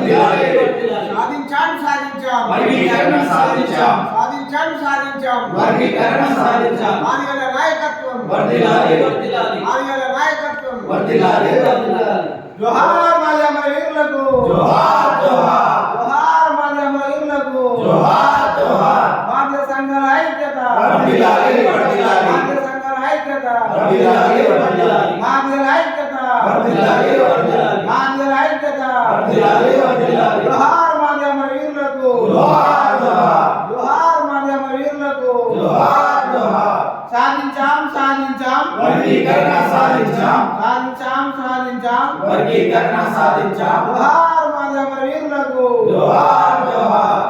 వర్ధిల్లాలి, వర్ధిల్లాలి. సాధించాం సాధించాం వర్గీకరణ సాధించాం. సాధించాం సాధించాం వర్గీకరణ సాధించాం. మాదిగల నాయకత్వం వర్ధిల్లాలి, వర్ధిల్లాలి. మాదిగల నాయకత్వం వర్ధిల్లాలి, వర్ధిల్లాలి. జోహార్ మాల్యామ వీరులకు జోహార్, జోహార్. జోహార్ మాల్యామ వీరులకు జోహార్, జోహార్. మాదిగ సంఘాల ఐక్యత వర్ధిల్లాలి, వర్ధిల్లాలి. మాదిగ సంఘాల ఐక్యత వర్ధిల్లాలి, వర్ధిల్లాలి. మాదిగల ఐక్యత వర్ధిల్లాలి, వర్ధిల్లాలి. సాధించాం సాధించాం వర్గీకరణ సాధించాం. సాధించాం సాధించాం వర్గీకరణ సాధించాం. జోహార్ మాల్యామ వీరులకు జోహార్, జోహార్.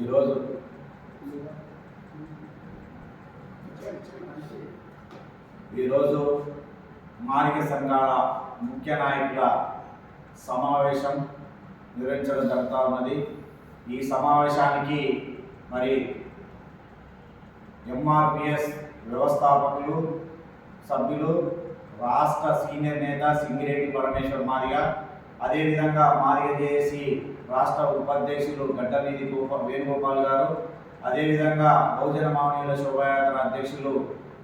ఈరోజు ఈరోజు మానిక సంఘాల ముఖ్య నాయకుల సమావేశం నిర్వహించడం జరుగుతూ ఉన్నది ఈ సమావేశానికి మరి ఎంఆర్పిఎస్ వ్యవస్థాపకులు సభ్యులు రాష్ట్ర సీనియర్ నేత సింగిరెడ్డి పరమేశ్వర్ మాదిగ. అదేవిధంగా మాదిగ జేఏసీ రాష్ట్ర ఉపాధ్యక్షులు గడ్డనిధి గోప వేణుగోపాల్ గారు. అదేవిధంగా బహుజన మానవుల శోభాయాత్ర అధ్యక్షులు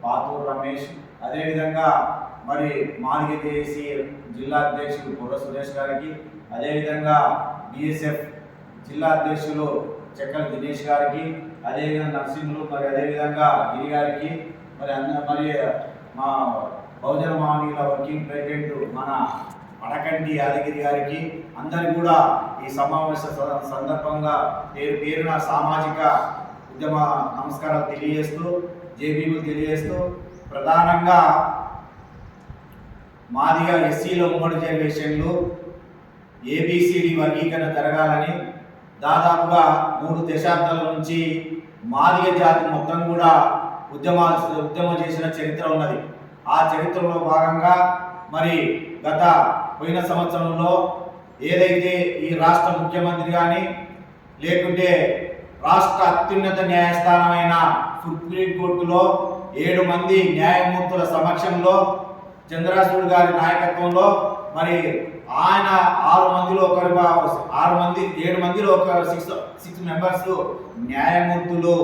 పాతూరు రమేష్. అదేవిధంగా మరి మాదిగ జేఏసీ జిల్లా అధ్యక్షులు బుర్ర సురేష్ గారికి. అదేవిధంగా బిఎస్ఎఫ్ జిల్లా అధ్యక్షులు చెక్కల దినేష్ గారికి. అదేవిధంగా నరసింహులు మరి అదేవిధంగా గిరి గారికి మరి అన్న మరి మా బహుజన మానవుల వర్కింగ్ ప్రెసిడెంట్ మన వడకంటి యాదగిరి గారికి అందరికి కూడా ఈ సమావేశ సందర్భంగా పేరు పేరున సామాజిక ఉద్యమ నమస్కారాలు తెలియజేస్తూ జేబీలు తెలియజేస్తూ ప్రధానంగా మాదిగా ఎస్సీలో ఉమ్మడి రిజర్వేషన్లు ఏబిసిడి వర్గీకరణ జరగాలని దాదాపుగా మూడు దశాబ్దాల నుంచి మాదిగ జాతి మొత్తం కూడా ఉద్యమ ఉద్యమం చేసిన చరిత్ర ఉన్నది. ఆ చరిత్రలో భాగంగా మరి గత పోయిన సంవత్సరంలో ఏదైతే ఈ రాష్ట్ర ముఖ్యమంత్రి కానీ లేకుంటే రాష్ట్ర అత్యున్నత న్యాయస్థానమైన సుప్రీంకోర్టులో ఏడు మంది న్యాయమూర్తుల సమక్షంలో చంద్రశూడ్ గారి నాయకత్వంలో మరి ఆయన ఆరు మందిలో ఒకరు ఆరు మంది ఏడు మందిలో ఒక సిక్స్ సిక్స్ మెంబర్స్ న్యాయమూర్తులు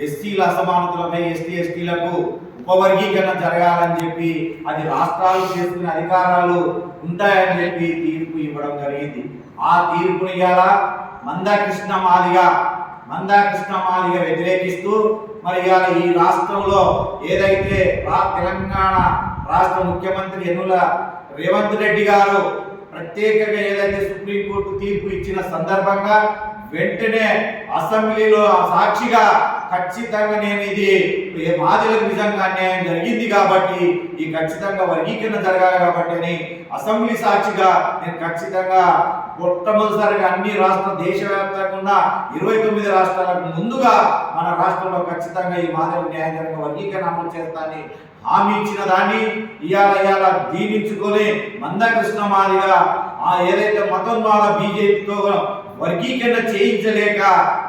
ఎస్సీల అసమానతలపై ఎస్టీ ఎస్టీలకు ఉపవర్గీకరణ జరగాలని చెప్పి అది రాష్ట్రాలు చేసుకునే అధికారాలు ఉంటాయని చెప్పి తీర్పు ఇవ్వడం జరిగింది. ఆ తీర్పుని ఇవాళ మందాకృష్ణ మాదిగా మందాకృష్ణ మాదిగా వ్యతిరేకిస్తూ మరి ఇవాళ ఈ రాష్ట్రంలో ఏదైతే తెలంగాణ రాష్ట్ర ముఖ్యమంత్రి యనుల రేవంత్ రెడ్డి గారు ప్రత్యేకంగా ఏదైతే సుప్రీంకోర్టు తీర్పు ఇచ్చిన సందర్భంగా వెంటనే అసెంబ్లీలో సాక్షిగా ఖచ్చితంగా నేను ఇది మాదిలకు నిజంగా అన్యాయం జరిగింది కాబట్టి ఈ ఖచ్చితంగా వర్గీకరణ జరగాలి కాబట్టి అని అసెంబ్లీ సాక్షిగా నేను ఖచ్చితంగా మొట్టమొదటిసారిగా అన్ని రాష్ట్ర దేశవ్యాప్తంగా ఉన్న ఇరవై తొమ్మిది రాష్ట్రాలకు ముందుగా మన రాష్ట్రంలో ఖచ్చితంగా ఈ మాదిరి న్యాయం జరిగిన వర్గీకరణ అమలు చేస్తానని హామీ ఇచ్చిన దాన్ని ఇవాళ ఇవాళ దీవించుకొని మందకృష్ణ మాదిగా ఆ ఏదైతే మతోన్మాద బీజేపీతో వర్గీకరణ చేయించలేక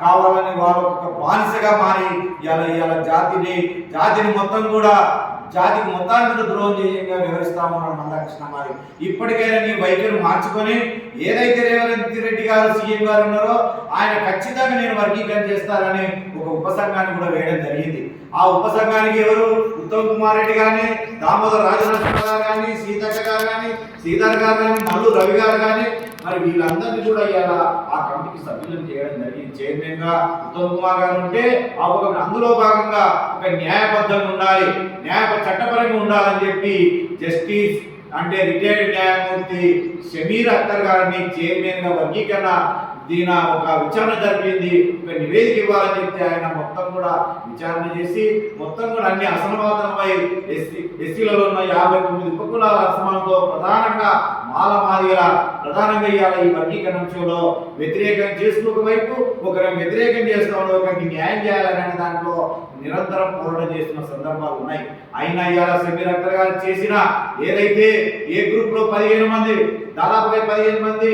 కావాలని వాళ్ళు ఒక బానిసగా మారి ఇలా ఇలా జాతిని జాతిని మొత్తం కూడా జాతికి మొత్తాన్ని ద్రోహం చేయంగా వివరిస్తామన్నారు మందకృష్ణ మాది. ఇప్పటికైనా నీ వైఖరి మార్చుకొని ఏదైతే రేవంత్ రెడ్డి గారు సీఎం గారు ఉన్నారో ఆయన ఖచ్చితంగా నేను వర్గీకరణ చేస్తానని ఒక ఉపసంఘాన్ని కూడా వేయడం జరిగింది. ఆ ఉపసంఘానికి ఎవరు? ఉత్తమ్ కుమార్ రెడ్డి కానీ దామోదర్ రాజనరసింహ గారు కానీ సీతక్క గారు కానీ శ్రీధర్ గారు కానీ మల్లు రవి గారు కానీ మరి వీళ్ళందరినీ కూడా ఇవాళ ఆ కమిటీకి సభ్యులను చేయడం జరిగింది. చైర్మన్గా ఉత్తమ్ కుమార్ గారు ఉంటే ఆ ఒక అందులో భాగంగా ఒక న్యాయబద్ధంగా ఉండాలి న్యాయ చట్టపరంగా ఉండాలని చెప్పి జస్టిస్ అంటే రిటైర్డ్ న్యాయమూర్తి షమీర్ అఖ్తర్ గారిని చైర్మన్గా వర్గీకరణ దీని ఒక విచారణ జరిపింది. ఒక నివేదిక ఇవ్వాలని చెప్తే ఆయన మొత్తం కూడా విచారణ చేసి మొత్తం కూడా అన్ని అసమానతలపై ఎస్సీ ఎస్సీలలో ఉన్న యాభై తొమ్మిది ఉపకులాల అసమానతో ప్రధానంగా మాల మాదిగల ప్రధానంగా ఇవాళ ఈ వర్గీకరణ విషయంలో వ్యతిరేకం చేస్తూ ఒకవైపు ఒకరిని వ్యతిరేకం చేస్తామని ఒకరికి న్యాయం చేయాలనే దాంట్లో నిరంతరం పోరాటం చేస్తున్న సందర్భాలు ఉన్నాయి. అయినా ఇవాళ సమీర్ అక్కర్ గారు చేసిన ఏదైతే ఏ గ్రూప్లో పదిహేను మంది దాదాపుగా పదిహేను మంది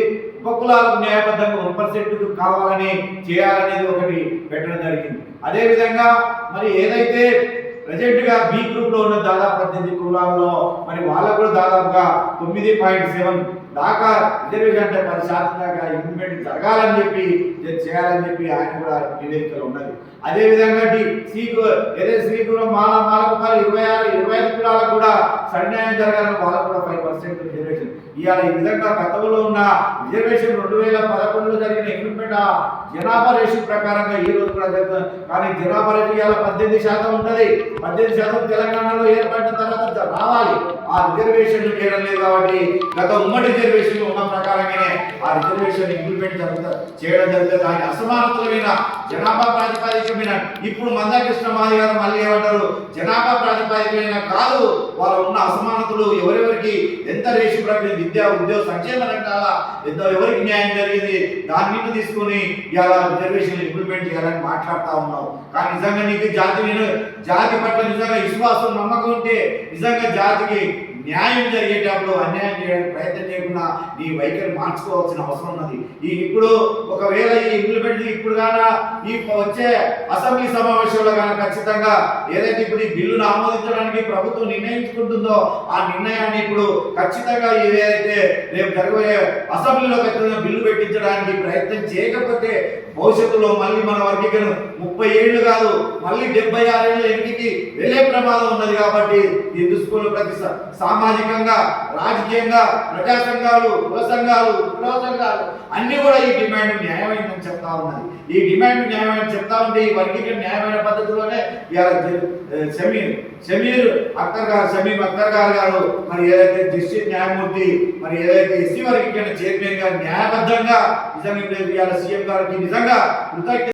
కులాలకు న్యాయబద్ధంగా వన్ పర్సెంట్ కావాలని చేయాలనేది ఒకటి పెట్టడం జరిగింది. అదే విధంగా మరి ఏదైతే ప్రజెంట్గా బి గ్రూప్లో ఉన్న దాదాపు పద్దెనిమిది కులాల్లో మరి వాళ్ళకు కూడా దాదాపుగా తొమ్మిది పాయింట్ సెవెన్ దాకా రిజర్వేషన్ అంటే పది శాతం దాకా ఇంప్లిమెంట్ జరగాలని చెప్పి చేయాలని చెప్పి ఆయన కూడా నివేదికలో ఉన్నది. అదే విధంగా డి శ్రీ ఏదైతే శ్రీకులం మాల మాలకు ఇరవై ఆరు ఇరవై ఐదు కులాలకు కూడా సన్యాయం జరగాలని వాళ్ళకు కూడా ఫైవ్ పర్సెంట్ రిజర్వేషన్ ఇవాళ ఈ విధంగా గతంలో ఉన్న రిజర్వేషన్ రెండు వేల పదకొండులో జరిగిన ఇంప్లిమెంట్ ఆ జనాభా రేషన్ ప్రకారంగా ఈ రోజు కూడా జరుగుతుంది. కానీ జనాభా రేషన్ ఇవాళ పద్దెనిమిది శాతం ఉంటుంది పద్దెనిమిది శాతం తెలంగాణలో ఏర్పడిన తర్వాత రావాలి. ఆ రిజర్వేషన్ చేయడం లేదు కాబట్టి గత ఉమ్మడి రిజర్వేషన్ ఉన్న ప్రకారంగానే ఆ రిజర్వేషన్ ఇంప్లిమెంట్ జరుగుతుంది చేయడం జరుగుతుంది. దాని అసమానతల జనాభా ప్రాతిపదిక మీద ఇప్పుడు మందాకృష్ణ మాది గారు మళ్ళీ ఏమంటారు? జనాభా ప్రాతిపాదికమైన కాదు. వాళ్ళు ఉన్న అసమానతలు ఎవరెవరికి ఎంత రేషి ప్రక్రియ విద్య ఉద్యోగ సంక్షేమ రంగాల ఎంత ఎవరికి న్యాయం జరిగింది దాని మీద తీసుకొని ఇలా రిజర్వేషన్ ఇంప్లిమెంట్ చేయాలని మాట్లాడుతా ఉన్నావు. కానీ నిజంగా నీకు జాతి నేను జాతి పట్ల నిజంగా విశ్వాసం నమ్మకం ఉంటే నిజంగా జాతికి న్యాయం జరిగేటప్పుడు అన్యాయం చేయడానికి ప్రయత్నం చేయకుండా నీ వైఖరి మార్చుకోవాల్సిన అవసరం ఉన్నది. ఈ ఇప్పుడు ఒకవేళ ఈ ఇంప్లిమెంట్ ఇప్పుడు గానా ఈ వచ్చే అసెంబ్లీ సమావేశంలో కానీ ఖచ్చితంగా ఏదైతే ఇప్పుడు ఈ బిల్లును ఆమోదించడానికి ప్రభుత్వం నిర్ణయించుకుంటుందో ఆ నిర్ణయాన్ని ఇప్పుడు ఖచ్చితంగా ఏదైతే రేపు జరగబోయే అసెంబ్లీలో ఖచ్చితంగా బిల్లు పెట్టించడానికి ప్రయత్నం చేయకపోతే భవిష్యత్తులో మళ్ళీ మన వర్గీకరణ ముప్పై ఏళ్ళు కాదు మళ్ళీ డెబ్బై ఆరేళ్ళు ఎన్నికకి వెళ్ళే ప్రమాదం ఉన్నది కాబట్టి ఈ దుస్తులు ప్రతి సామాజికంగా రాజకీయంగా ప్రజా సంఘాలు కుల సంఘాలు కుల సంఘాలు అన్ని కూడా ఈ డిమాండ్ న్యాయమైందని చెప్తా ఉన్నది. ఈ డిమాండ్ న్యాయమైన చెప్తా ఉంటే ఈ వర్గీకరణ న్యాయమైన పద్ధతిలోనే ఇవాళ సమీర్ సమీర్ అఖ్తర్ గారు సమీర్ అక్తర్ గారు గారు మరి ఏదైతే జస్టిస్ న్యాయమూర్తి మరి ఏదైతే ఎస్సీ వర్గీకరణ చైర్మన్ గారు న్యాయబద్ధంగా నిజంగా ఇవాళ సీఎం గారికి నిజంగా కృతజ్ఞ